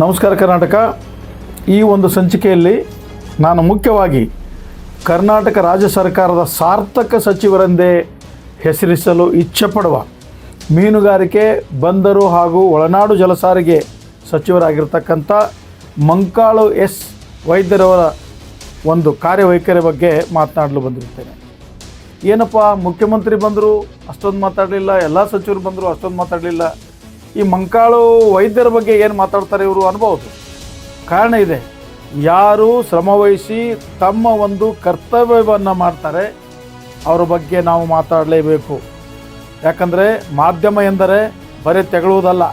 ನಮಸ್ಕಾರ ಕರ್ನಾಟಕ. ಈ ಒಂದು ಸಂಚಿಕೆಯಲ್ಲಿ ನಾನು ಮುಖ್ಯವಾಗಿ ಕರ್ನಾಟಕ ರಾಜ್ಯ ಸರ್ಕಾರದ ಸಾರ್ಥಕ ಸಚಿವರೆಂದೇ ಹೆಸರಿಸಲು ಇಚ್ಛೆಪಡುವ ಮೀನುಗಾರಿಕೆ, ಬಂದರು ಹಾಗೂ ಒಳನಾಡು ಜಲಸಾರಿಗೆ ಸಚಿವರಾಗಿರ್ತಕ್ಕಂಥ ಮಂಕಾಳು ಎಸ್ ವೈದ್ಯರವರ ಒಂದು ಕಾರ್ಯವೈಖರಿ ಬಗ್ಗೆ ಮಾತನಾಡಲು ಬಂದಿರುತ್ತೇನೆ. ಏನಪ್ಪ, ಮುಖ್ಯಮಂತ್ರಿ ಬಂದರು ಅಷ್ಟೊಂದು ಮಾತಾಡಲಿಲ್ಲ, ಎಲ್ಲ ಸಚಿವರು ಬಂದರು ಅಷ್ಟೊಂದು ಮಾತಾಡಲಿಲ್ಲ. ಈ ಮಂಕಾಳು ವೈದ್ಯರ ಬಗ್ಗೆ ಏನು ಮಾತಾಡ್ತಾರೆ ಇವರು ಅನ್ಬೋದು? ಕಾರಣ ಇದೆ. ಯಾರು ಶ್ರಮವಹಿಸಿ ತಮ್ಮ ಒಂದು ಕರ್ತವ್ಯವನ್ನು ಮಾಡ್ತಾರೆ, ಅವರ ಬಗ್ಗೆ ನಾವು ಮಾತಾಡಲೇಬೇಕು. ಯಾಕಂದರೆ ಮಾಧ್ಯಮ ಎಂದರೆ ಬರೀ ತೆಗಳುವುದಲ್ಲ.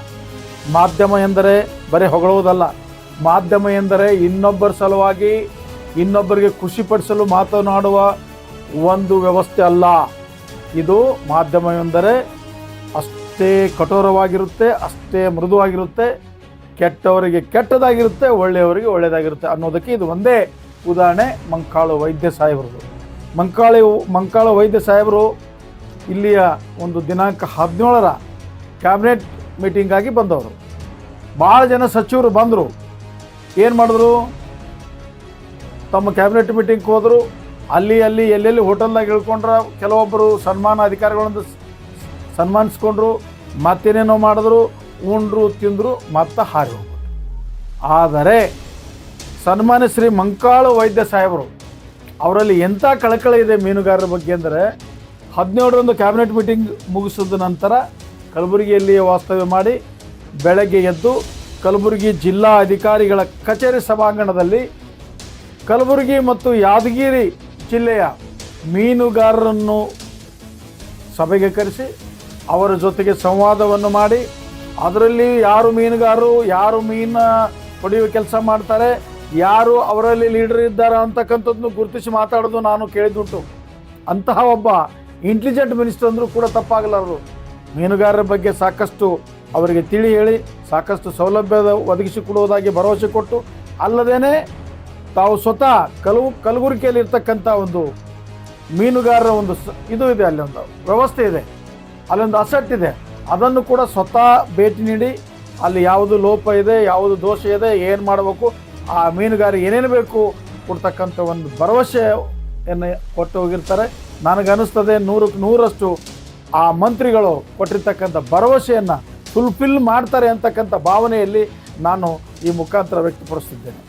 ಮಾಧ್ಯಮ ಎಂದರೆ ಬರೀ ಹೊಗಳುವುದಲ್ಲ. ಮಾಧ್ಯಮ ಎಂದರೆ ಇನ್ನೊಬ್ಬರ ಸಲುವಾಗಿ ಇನ್ನೊಬ್ಬರಿಗೆ ಖುಷಿಪಡಿಸಲು ಮಾತನಾಡುವ ಒಂದು ವ್ಯವಸ್ಥೆ ಅಲ್ಲ. ಇದು ಮಾಧ್ಯಮ ಎಂದರೆ ಅಷ್ಟೇ ಕಠೋರವಾಗಿರುತ್ತೆ, ಅಷ್ಟೇ ಮೃದುವಾಗಿರುತ್ತೆ, ಕೆಟ್ಟವರಿಗೆ ಕೆಟ್ಟದಾಗಿರುತ್ತೆ, ಒಳ್ಳೆಯವರಿಗೆ ಒಳ್ಳೆಯದಾಗಿರುತ್ತೆ ಅನ್ನೋದಕ್ಕೆ ಇದು ಒಂದೇ ಉದಾಹರಣೆ ಮಂಕಾಳು ವೈದ್ಯ ಸಾಹೇಬರದು ಮಂಕಾಳಿ, ಮಂಕಾಳ ವೈದ್ಯ ಸಾಹೇಬರು ಇಲ್ಲಿಯ ಒಂದು ದಿನಾಂಕ ಹದಿನೇಳರ ಕ್ಯಾಬಿನೆಟ್ ಮೀಟಿಂಗಾಗಿ ಬಂದವರು. ಭಾಳ ಜನ ಸಚಿವರು ಬಂದರು. ಏನು ಮಾಡಿದ್ರು? ತಮ್ಮ ಕ್ಯಾಬಿನೆಟ್ ಮೀಟಿಂಗ್ ಹೋದರು. ಅಲ್ಲಿ ಅಲ್ಲಿ, ಎಲ್ಲೆಲ್ಲಿ ಹೋಟೆಲ್ನಾಗ ಇಳ್ಕೊಂಡ್ರ ಕೆಲವೊಬ್ಬರು ಸನ್ಮಾನ ಅಧಿಕಾರಿಗಳನ್ನು ಸನ್ಮಾನಿಸ್ಕೊಂಡ್ರು. ಮತ್ತೇನೇನೋ ಮಾಡಿದ್ರು, ಉಂಡ್ರು, ತಿಂದರು, ಮತ್ತೆ ಹಾರಿ ಹೋಗ್ಬೋದು ಆದರೆ ಸನ್ಮಾನ್ಯ ಶ್ರೀ ಮಂಕಾಳು ವೈದ್ಯ ಸಾಹೇಬರು, ಅವರಲ್ಲಿ ಎಂಥ ಕಳಕಳಿ ಇದೆ ಮೀನುಗಾರರ ಬಗ್ಗೆ ಅಂದರೆ, ಹದಿನೇಳರಂದು ಕ್ಯಾಬಿನೆಟ್ ಮೀಟಿಂಗ್ ಮುಗಿಸಿದ ನಂತರ ಕಲಬುರಗಿಯಲ್ಲಿ ವಾಸ್ತವ್ಯ ಮಾಡಿ ಬೆಳಗ್ಗೆ ಎದ್ದು ಕಲಬುರಗಿ ಜಿಲ್ಲಾ ಅಧಿಕಾರಿಗಳ ಕಚೇರಿ ಸಭಾಂಗಣದಲ್ಲಿ ಕಲಬುರಗಿ ಮತ್ತು ಯಾದಗಿರಿ ಜಿಲ್ಲೆಯ ಮೀನುಗಾರರನ್ನು ಸಭೆಗೆ ಕರೆಸಿ ಅವರ ಜೊತೆಗೆ ಸಂವಾದವನ್ನು ಮಾಡಿ, ಅದರಲ್ಲಿ ಯಾರು ಮೀನುಗಾರರು, ಯಾರು ಮೀನ ಹೊಡೆಯುವ ಕೆಲಸ ಮಾಡ್ತಾರೆ, ಯಾರು ಅವರಲ್ಲಿ ಲೀಡರ್ ಇದ್ದಾರೆ ಅಂತಕ್ಕಂಥದ್ದನ್ನು ಗುರುತಿಸಿ ಮಾತಾಡೋದು ನಾನು ಕೇಳಿದುಂಟು ಅಂತಹ ಒಬ್ಬ ಇಂಟೆಲಿಜೆಂಟ್ ಮಿನಿಸ್ಟರ್ ಅಂದರೂ ಕೂಡ ತಪ್ಪಾಗಲಾರರು ಮೀನುಗಾರರ ಬಗ್ಗೆ ಸಾಕಷ್ಟು ಅವರಿಗೆ ತಿಳಿ ಹೇಳಿ, ಸಾಕಷ್ಟು ಸೌಲಭ್ಯದ ಒದಗಿಸಿಕೊಡುವುದಾಗಿ ಭರವಸೆ ಕೊಟ್ಟು, ಅಲ್ಲದೇನೆ ತಾವು ಸ್ವತಃ ಕಲವು ಕಲಬುರಗಿಯಲ್ಲಿ ಇರ್ತಕ್ಕಂಥ ಒಂದು ಮೀನುಗಾರರ ಒಂದು ಇದು ಇದೆ ಅಲ್ಲಿ ಒಂದು ವ್ಯವಸ್ಥೆ ಇದೆ. ಅಲ್ಲೊಂದು ಅಸೆಟ್ ಇದೆ. ಅದನ್ನು ಕೂಡ ಸ್ವತಃ ಭೇಟಿ ನೀಡಿ, ಅಲ್ಲಿ ಯಾವುದು ಲೋಪ ಇದೆ, ಯಾವುದು ದೋಷ ಇದೆ, ಏನು ಮಾಡಬೇಕು, ಆ ಮೀನುಗಾರಿ ಏನೇನು ಬೇಕು ಕೊಡ್ತಕ್ಕಂಥ ಒಂದು ಭರವಸೆಯನ್ನು ಕೊಟ್ಟು ಹೋಗಿರ್ತಾರೆ. ನನಗನ್ನಿಸ್ತದೆ ನೂರಕ್ಕೆ ನೂರಷ್ಟು ಆ ಮಂತ್ರಿಗಳು ಕೊಟ್ಟಿರ್ತಕ್ಕಂಥ ಭರವಸೆಯನ್ನು ಫುಲ್ಫಿಲ್ ಮಾಡ್ತಾರೆ ಅಂತಕ್ಕಂಥ ಭಾವನೆಯಲ್ಲಿ ನಾನು ಈ ಮುಖಾಂತರ ವ್ಯಕ್ತಪಡಿಸ್ತಿದ್ದೇನೆ.